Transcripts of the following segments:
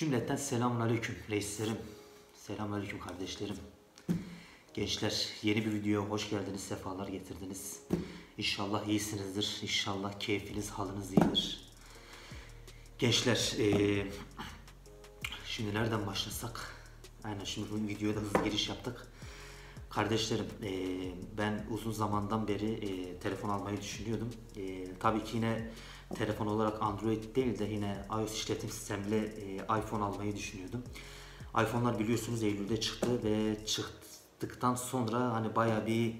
Cümleten selamun aleyküm reislerim. Selamun aleyküm kardeşlerim. Gençler yeni bir videoya hoş geldiniz, sefalar getirdiniz. İnşallah iyisinizdir, İnşallah keyfiniz, haliniz iyidir. Gençler, eee, şimdi nereden başlasak? Aynen şimdi bu videoya da hızlı giriş yaptık. Kardeşlerim, eee, ben uzun zamandan beri eee, telefon almayı düşünüyordum. Eee, tabii ki yine telefon olarak Android değil de yine iOS işletim sistemli eee, iPhone almayı düşünüyordum. iPhone'lar biliyorsunuz Eylül'de çıktı ve çıktıktan sonra hani bayağı bir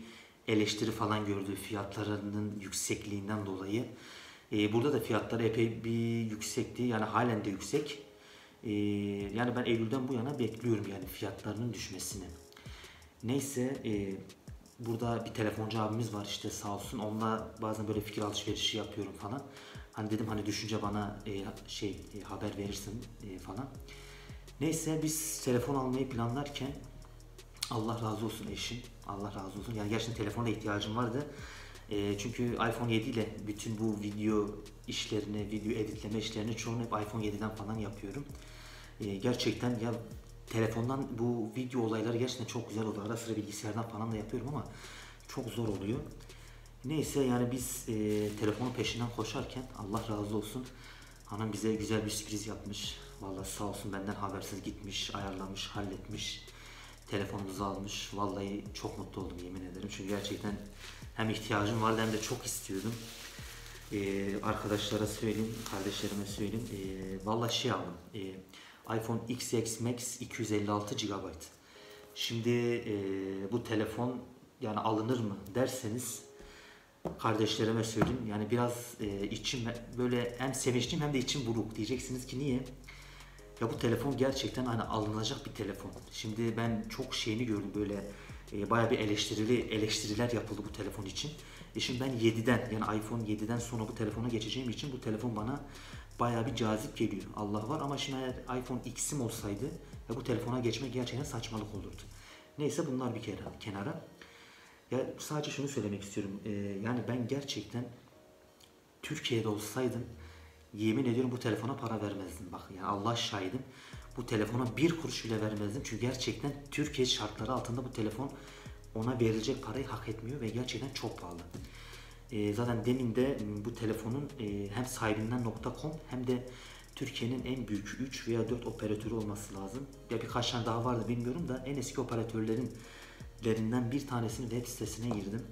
eleştiri falan gördü fiyatlarının yüksekliğinden dolayı. Eee, burada da fiyatlar epey bir yüksekti yani halen de yüksek. Eee, yani ben Eylül'den bu yana bekliyorum yani fiyatlarının düşmesini. Neyse e, burada bir telefoncu abimiz var işte sağ olsun onunla bazen böyle fikir alışverişi yapıyorum falan. Hani dedim hani düşünce bana e, şey e, haber verirsin e, falan. Neyse biz telefon almayı planlarken Allah razı olsun eşim. Allah razı olsun. Yani gerçekten telefona ihtiyacım vardı. E, çünkü iPhone 7 ile bütün bu video işlerini, video editleme işlerini çoğunu hep iPhone 7'den falan yapıyorum. E, gerçekten ya telefondan bu video olayları gerçekten çok güzel oluyor. Ara sıra bilgisayardan falan da yapıyorum ama çok zor oluyor. Neyse yani biz e, telefonun peşinden koşarken Allah razı olsun hanım bize güzel bir sürpriz yapmış. Vallahi sağ olsun benden habersiz gitmiş, ayarlamış, halletmiş. Telefonumuzu almış. Vallahi çok mutlu oldum yemin ederim. Çünkü gerçekten hem ihtiyacım vardı hem de çok istiyordum. Ee, arkadaşlara söyleyeyim, kardeşlerime söyleyeyim. Ee, vallahi şey aldım. Ee, iPhone XX Max 256 GB. Şimdi e, bu telefon yani alınır mı derseniz kardeşlerime söyleyeyim. Yani biraz e, içim böyle hem sevinçliyim hem de içim buruk diyeceksiniz ki niye? Ya bu telefon gerçekten hani alınacak bir telefon. Şimdi ben çok şeyini gördüm böyle e, bayağı bir eleştirili eleştiriler yapıldı bu telefon için. E şimdi ben 7'den yani iPhone 7'den sonra bu telefona geçeceğim için bu telefon bana bayağı bir cazip geliyor. Allah var ama şimdi eğer iPhone X'im olsaydı ya bu telefona geçmek gerçekten saçmalık olurdu. Neyse bunlar bir kere kenara. Ya sadece şunu söylemek istiyorum. Ee, yani ben gerçekten Türkiye'de olsaydım yemin ediyorum bu telefona para vermezdim. Bak yani Allah şahidim. Bu telefona bir kuruş bile vermezdim. Çünkü gerçekten Türkiye şartları altında bu telefon ona verilecek parayı hak etmiyor ve gerçekten çok pahalı. E, zaten demin de bu telefonun e, hem sahibinden.com hem de Türkiye'nin en büyük 3 veya 4 operatörü olması lazım. Ya birkaç tane daha vardı bilmiyorum da en eski operatörlerin lerinden bir tanesinin web sitesine girdim.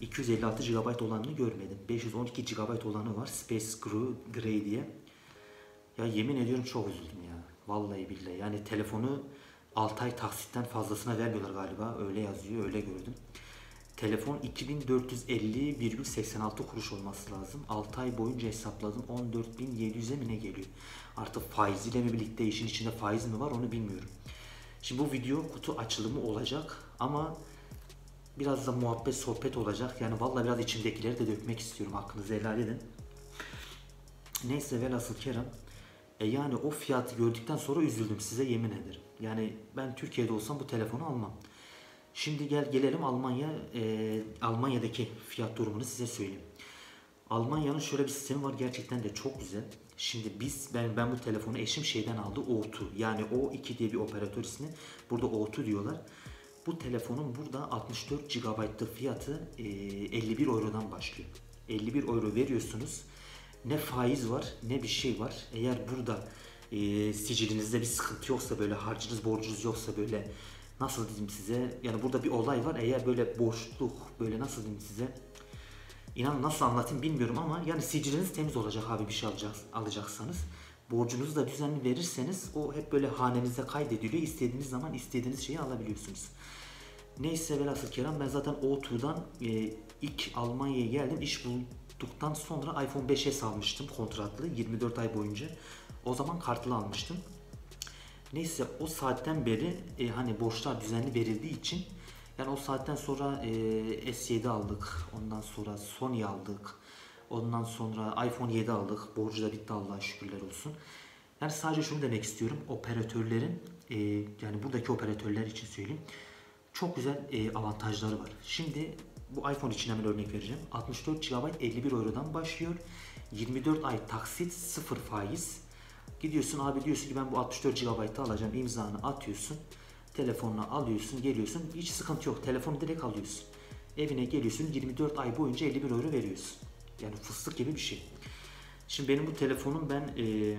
256 GB olanını görmedim. 512 GB olanı var. Space Gray diye. Ya yemin ediyorum çok üzüldüm ya. Vallahi billahi. Yani telefonu 6 ay taksitten fazlasına vermiyorlar galiba. Öyle yazıyor, öyle gördüm. Telefon 2450,86 kuruş olması lazım. 6 ay boyunca hesapladım. 14.700'e mi ne geliyor? Artık faiziyle mi birlikte işin içinde faiz mi var onu bilmiyorum. Şimdi bu video kutu açılımı olacak ama biraz da muhabbet sohbet olacak. Yani vallahi biraz içimdekileri de dökmek istiyorum. Hakkınızı helal edin. Neyse velhasıl Kerem. E yani o fiyatı gördükten sonra üzüldüm size yemin ederim. Yani ben Türkiye'de olsam bu telefonu almam. Şimdi gel gelelim Almanya e, Almanya'daki fiyat durumunu size söyleyeyim. Almanya'nın şöyle bir sistemi var gerçekten de çok güzel. Şimdi biz ben ben bu telefonu eşim şeyden aldı O2 yani O2 diye bir operatör ismi. Burada O2 diyorlar. Bu telefonun burada 64 GB'lık fiyatı e, 51 Euro'dan başlıyor. 51 Euro veriyorsunuz. Ne faiz var ne bir şey var. Eğer burada e, sicilinizde bir sıkıntı yoksa böyle harcınız borcunuz yoksa böyle nasıl diyeyim size yani burada bir olay var eğer böyle boşluk böyle nasıl diyeyim size inan nasıl anlatayım bilmiyorum ama yani siciliniz temiz olacak abi bir şey alacak, alacaksanız borcunuzu da düzenli verirseniz o hep böyle hanenize kaydediliyor istediğiniz zaman istediğiniz şeyi alabiliyorsunuz. Neyse velhasıl Kerem ben zaten O2'dan e, ilk Almanya'ya geldim iş bulduktan sonra iPhone 5s almıştım kontratlı 24 ay boyunca o zaman kartlı almıştım. Neyse o saatten beri e, hani borçlar düzenli verildiği için yani o saatten sonra e, S7 aldık. Ondan sonra Sony aldık. Ondan sonra iPhone 7 aldık. Borcu da bitti Allah'a şükürler olsun. Yani sadece şunu demek istiyorum. Operatörlerin e, yani buradaki operatörler için söyleyeyim. Çok güzel e, avantajları var. Şimdi bu iPhone için hemen örnek vereceğim. 64 GB 51 Euro'dan başlıyor. 24 ay taksit 0 faiz. Gidiyorsun abi diyorsun ki ben bu 64 GB'ı alacağım imzanı atıyorsun. Telefonunu alıyorsun geliyorsun hiç sıkıntı yok telefonu direkt alıyorsun. Evine geliyorsun 24 ay boyunca 51 euro veriyorsun. Yani fıstık gibi bir şey. Şimdi benim bu telefonum ben e,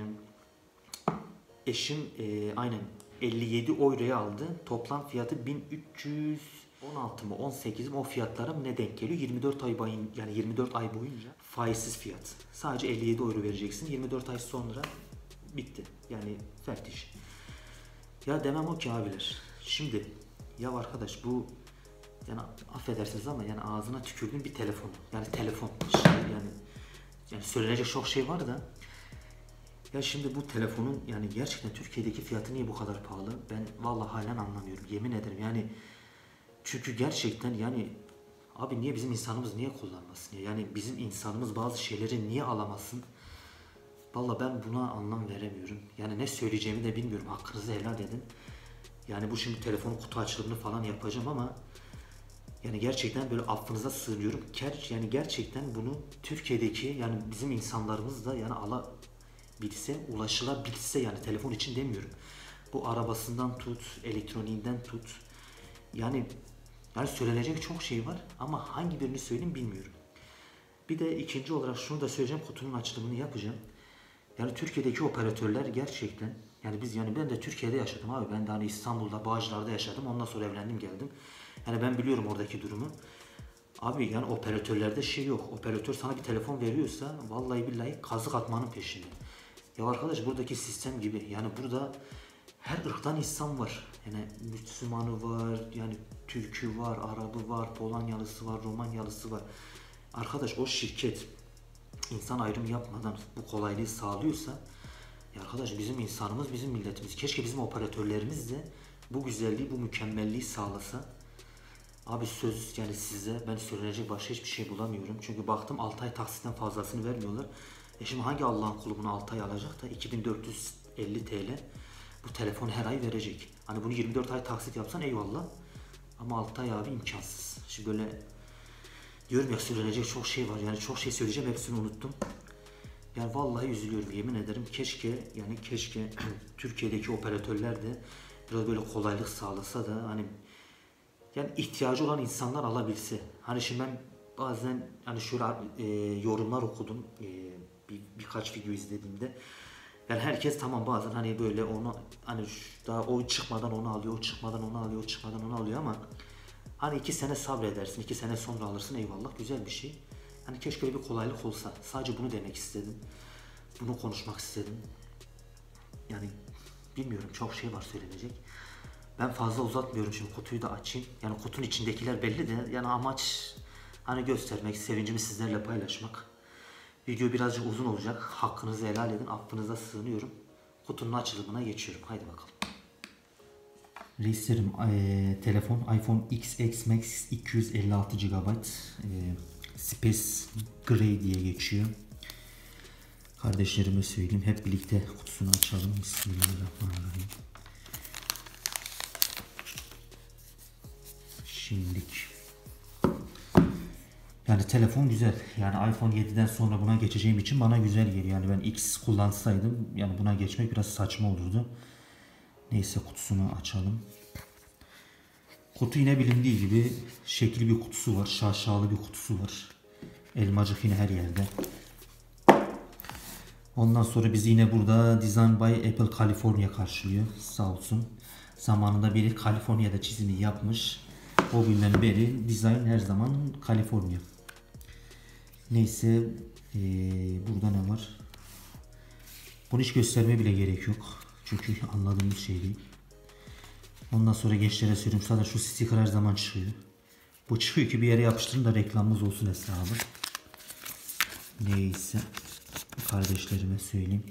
eşim e, aynen 57 euroya aldı. Toplam fiyatı 1316 mı 18 mi o fiyatlarım ne denk geliyor? 24 ay boyun yani 24 ay boyunca faizsiz fiyat. Sadece 57 euro vereceksin. 24 ay sonra bitti. Yani fertiş. Ya demem o ki abiler. Şimdi ya arkadaş bu yani affedersiniz ama yani ağzına tükürdüğün bir telefon. Yani telefon. Şey yani yani söylenecek çok şey var da ya şimdi bu telefonun yani gerçekten Türkiye'deki fiyatı niye bu kadar pahalı? Ben vallahi halen anlamıyorum. Yemin ederim yani çünkü gerçekten yani abi niye bizim insanımız niye kullanmasın ya? Yani bizim insanımız bazı şeyleri niye alamasın? Vallahi ben buna anlam veremiyorum. Yani ne söyleyeceğimi de bilmiyorum. Hakkınızı helal edin. Yani bu şimdi telefonun kutu açılımını falan yapacağım ama yani gerçekten böyle affınıza sığınıyorum. Ger yani gerçekten bunu Türkiye'deki yani bizim insanlarımız da yani alabilse, ulaşılabilse yani telefon için demiyorum. Bu arabasından tut, elektroniğinden tut. Yani yani söylenecek çok şey var ama hangi birini söyleyeyim bilmiyorum. Bir de ikinci olarak şunu da söyleyeceğim. Kutunun açılımını yapacağım. Yani Türkiye'deki operatörler gerçekten yani biz yani ben de Türkiye'de yaşadım abi. Ben de hani İstanbul'da, Bağcılar'da yaşadım. Ondan sonra evlendim geldim. Yani ben biliyorum oradaki durumu. Abi yani operatörlerde şey yok. Operatör sana bir telefon veriyorsa vallahi billahi kazık atmanın peşinde. Ya arkadaş buradaki sistem gibi. Yani burada her ırktan insan var. Yani Müslümanı var, yani Türkü var, Arabı var, Polonyalısı var, Romanyalısı var. Arkadaş o şirket insan ayrım yapmadan bu kolaylığı sağlıyorsa ya arkadaş bizim insanımız bizim milletimiz. Keşke bizim operatörlerimiz de bu güzelliği, bu mükemmelliği sağlasa. Abi söz yani size ben söylenecek başka hiçbir şey bulamıyorum. Çünkü baktım 6 ay taksitten fazlasını vermiyorlar. E şimdi hangi Allah'ın kulu bunu 6 ay alacak da 2450 TL bu telefonu her ay verecek. Hani bunu 24 ay taksit yapsan eyvallah. Ama 6 ay abi imkansız. Şimdi böyle diyorum ya söylenecek çok şey var. Yani çok şey söyleyeceğim hepsini unuttum. Yani vallahi üzülüyorum yemin ederim. Keşke yani keşke Türkiye'deki operatörler de biraz böyle kolaylık sağlasa da hani yani ihtiyacı olan insanlar alabilse. Hani şimdi ben bazen hani şöyle e, yorumlar okudum e, bir, birkaç video izlediğimde. Yani herkes tamam bazen hani böyle onu hani daha o çıkmadan onu alıyor, o çıkmadan onu alıyor, o çıkmadan onu alıyor ama hani iki sene sabredersin, iki sene sonra alırsın eyvallah güzel bir şey. Hani keşke öyle bir kolaylık olsa. Sadece bunu demek istedim. Bunu konuşmak istedim. Yani bilmiyorum çok şey var söylenecek. Ben fazla uzatmıyorum şimdi kutuyu da açayım. Yani kutunun içindekiler belli de yani amaç hani göstermek, sevincimi sizlerle paylaşmak. Video birazcık uzun olacak. Hakkınızı helal edin. Affınıza sığınıyorum. Kutunun açılımına geçiyorum. Haydi bakalım. Reislerim eee, telefon iPhone XX Max 256 GB eee, Space Gray diye geçiyor. Kardeşlerime söyleyeyim. Hep birlikte kutusunu açalım. Bismillahirrahmanirrahim. Şimdilik. Yani telefon güzel. Yani iPhone 7'den sonra buna geçeceğim için bana güzel geliyor. Yani ben X kullansaydım yani buna geçmek biraz saçma olurdu. Neyse kutusunu açalım. Kutu yine bilindiği gibi şekli bir kutusu var. Şaşalı bir kutusu var. Elmacık yine her yerde. Ondan sonra bizi yine burada Design by Apple California karşılıyor. Sağ olsun. Zamanında biri Kaliforniya'da çizimi yapmış. O günden beri design her zaman California. Neyse eee, burada ne var? Bunu hiç gösterme bile gerek yok. Çünkü anladığım bir şey değil. Ondan sonra gençlere söylüyorum zaten şu sticker her zaman çıkıyor. Bu çıkıyor ki bir yere yapıştırın da reklamımız olsun hesabı. Neyse. Kardeşlerime söyleyeyim.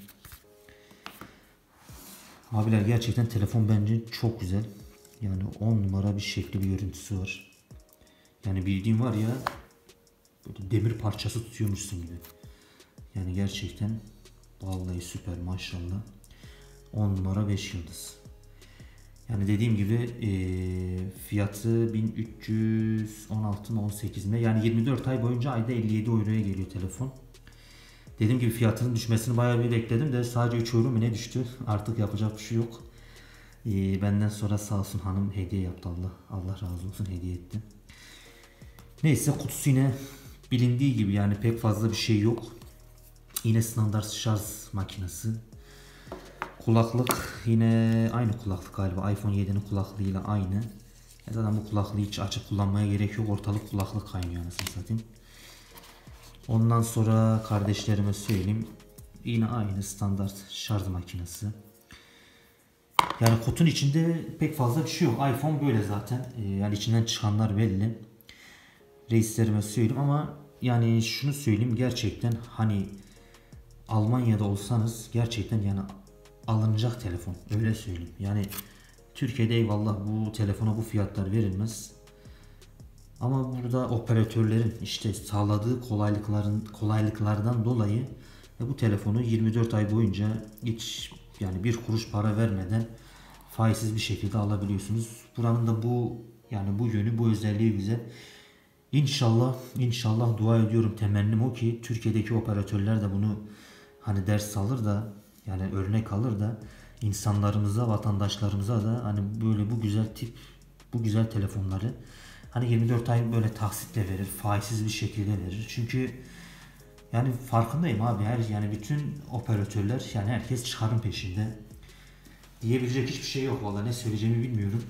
Abiler gerçekten telefon bence çok güzel. Yani 10 numara bir şekli bir görüntüsü var. Yani bildiğim var ya böyle demir parçası tutuyormuşsun gibi. Yani gerçekten vallahi süper maşallah. 10 numara 5 yıldız. Yani dediğim gibi eee, fiyatı 1316 mı 18 mi? Yani 24 ay boyunca ayda 57 euroya geliyor telefon. Dediğim gibi fiyatının düşmesini bayağı bir bekledim de sadece 3 euro mu ne düştü. Artık yapacak bir şey yok. Ee, benden sonra sağ olsun hanım hediye yaptı Allah. Allah razı olsun hediye etti. Neyse kutusu yine bilindiği gibi yani pek fazla bir şey yok. Yine standart şarj makinesi. Kulaklık yine aynı kulaklık galiba. iPhone 7'nin kulaklığıyla aynı. Ya zaten bu kulaklığı hiç açıp kullanmaya gerek yok. Ortalık kulaklık kaynıyor anasını satayım. Ondan sonra kardeşlerime söyleyeyim. Yine aynı standart şarj makinesi. Yani kutunun içinde pek fazla bir şey yok. iPhone böyle zaten. Ee, yani içinden çıkanlar belli. Reislerime söyleyeyim ama yani şunu söyleyeyim gerçekten hani Almanya'da olsanız gerçekten yani alınacak telefon öyle söyleyeyim. Yani Türkiye'de eyvallah bu telefona bu fiyatlar verilmez. Ama burada operatörlerin işte sağladığı kolaylıkların kolaylıklardan dolayı bu telefonu 24 ay boyunca hiç yani bir kuruş para vermeden faizsiz bir şekilde alabiliyorsunuz. Buranın da bu yani bu yönü bu özelliği güzel. İnşallah inşallah dua ediyorum temennim o ki Türkiye'deki operatörler de bunu hani ders alır da yani örnek alır da insanlarımıza, vatandaşlarımıza da hani böyle bu güzel tip bu güzel telefonları hani 24 ay böyle taksitle verir, faizsiz bir şekilde verir. Çünkü yani farkındayım abi her yani bütün operatörler yani herkes çıkarın peşinde. Diyebilecek hiçbir şey yok valla ne söyleyeceğimi bilmiyorum.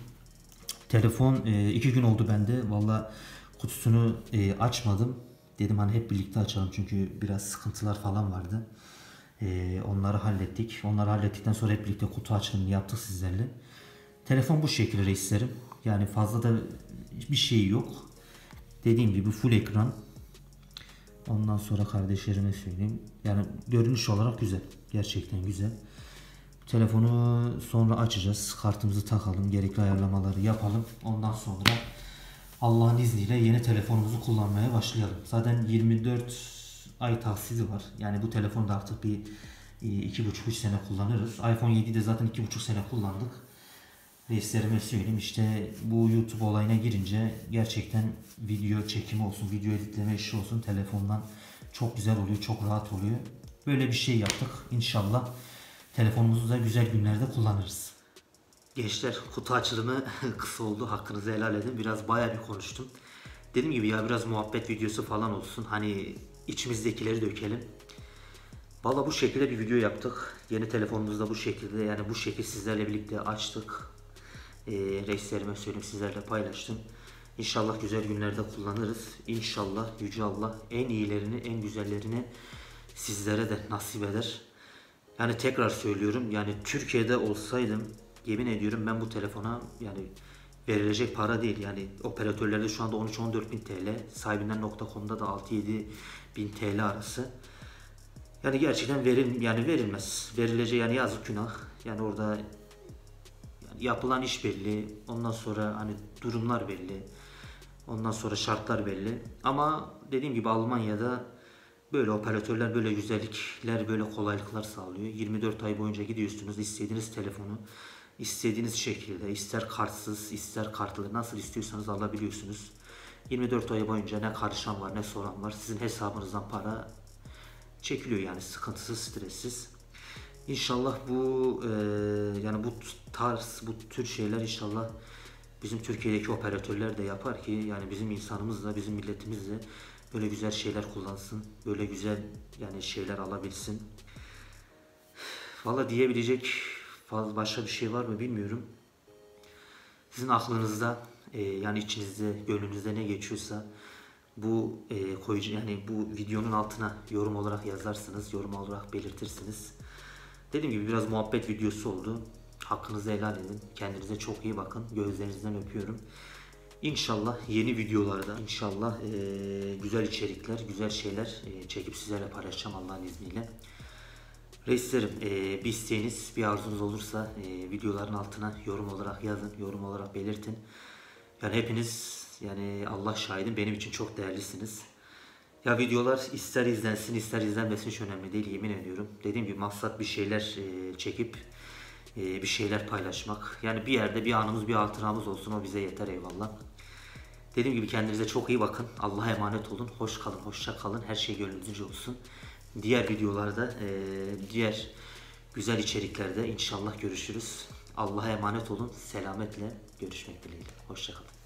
Telefon e, iki gün oldu bende valla kutusunu e, açmadım. Dedim hani hep birlikte açalım çünkü biraz sıkıntılar falan vardı. E, onları hallettik. Onları hallettikten sonra hep birlikte kutu açılımını yaptık sizlerle. Telefon bu şekilde reislerim. Yani fazla da bir şey yok. Dediğim gibi full ekran. Ondan sonra kardeşlerime söyleyeyim. Yani görünüş olarak güzel. Gerçekten güzel. Telefonu sonra açacağız. Kartımızı takalım. Gerekli ayarlamaları yapalım. Ondan sonra Allah'ın izniyle yeni telefonumuzu kullanmaya başlayalım. Zaten 24 ay taksidi var. Yani bu telefonu da artık bir iki buçuk üç sene kullanırız. iPhone 7'de de zaten iki buçuk sene kullandık. Reislerime söyleyeyim işte bu YouTube olayına girince gerçekten video çekimi olsun, video editleme işi olsun telefondan çok güzel oluyor, çok rahat oluyor. Böyle bir şey yaptık. İnşallah telefonumuzu da güzel günlerde kullanırız. Gençler kutu açılımı kısa oldu. Hakkınızı helal edin. Biraz bayağı bir konuştum. Dediğim gibi ya biraz muhabbet videosu falan olsun. Hani içimizdekileri dökelim. Valla bu şekilde bir video yaptık. Yeni telefonumuzda bu şekilde yani bu şekilde sizlerle birlikte açtık. E, reislerime söyleyeyim sizlerle paylaştım. İnşallah güzel günlerde kullanırız. İnşallah Yüce Allah en iyilerini en güzellerini sizlere de nasip eder. Yani tekrar söylüyorum yani Türkiye'de olsaydım yemin ediyorum ben bu telefona yani verilecek para değil. Yani operatörlerde şu anda 13-14 bin TL, sahibinden.com'da da 6-7 bin TL arası. Yani gerçekten verin yani verilmez. Verileceği yani yazık günah. Yani orada yani yapılan iş belli. Ondan sonra hani durumlar belli. Ondan sonra şartlar belli. Ama dediğim gibi Almanya'da böyle operatörler böyle güzellikler, böyle kolaylıklar sağlıyor. 24 ay boyunca gidiyorsunuz istediğiniz telefonu istediğiniz şekilde ister kartsız ister kartlı nasıl istiyorsanız alabiliyorsunuz. 24 ay boyunca ne karışan var ne soran var. Sizin hesabınızdan para çekiliyor yani sıkıntısız, stressiz. İnşallah bu e, yani bu tarz, bu tür şeyler inşallah bizim Türkiye'deki operatörler de yapar ki yani bizim insanımız da bizim milletimiz de böyle güzel şeyler kullansın. Böyle güzel yani şeyler alabilsin. Valla diyebilecek fazla başka bir şey var mı bilmiyorum. Sizin aklınızda e, yani içinizde, gönlünüzde ne geçiyorsa bu e, koyucu yani bu videonun altına yorum olarak yazarsınız, yorum olarak belirtirsiniz. Dediğim gibi biraz muhabbet videosu oldu. Hakkınızı helal edin. Kendinize çok iyi bakın. Gözlerinizden öpüyorum. İnşallah yeni videolarda inşallah e, güzel içerikler, güzel şeyler e, çekip sizlerle paylaşacağım Allah'ın izniyle. Reislerim e, bir isteğiniz, bir arzunuz olursa e, videoların altına yorum olarak yazın, yorum olarak belirtin. Yani hepiniz yani Allah şahidim benim için çok değerlisiniz. Ya videolar ister izlensin ister izlenmesin hiç önemli değil yemin ediyorum. Dediğim gibi maksat bir şeyler e, çekip e, bir şeyler paylaşmak. Yani bir yerde bir anımız bir hatıramız olsun o bize yeter eyvallah. Dediğim gibi kendinize çok iyi bakın. Allah'a emanet olun. Hoş kalın, hoşça kalın. Her şey gönlünüzce olsun. Diğer videolarda, e, diğer güzel içeriklerde inşallah görüşürüz. Allah'a emanet olun. Selametle görüşmek dileğiyle. Hoşçakalın.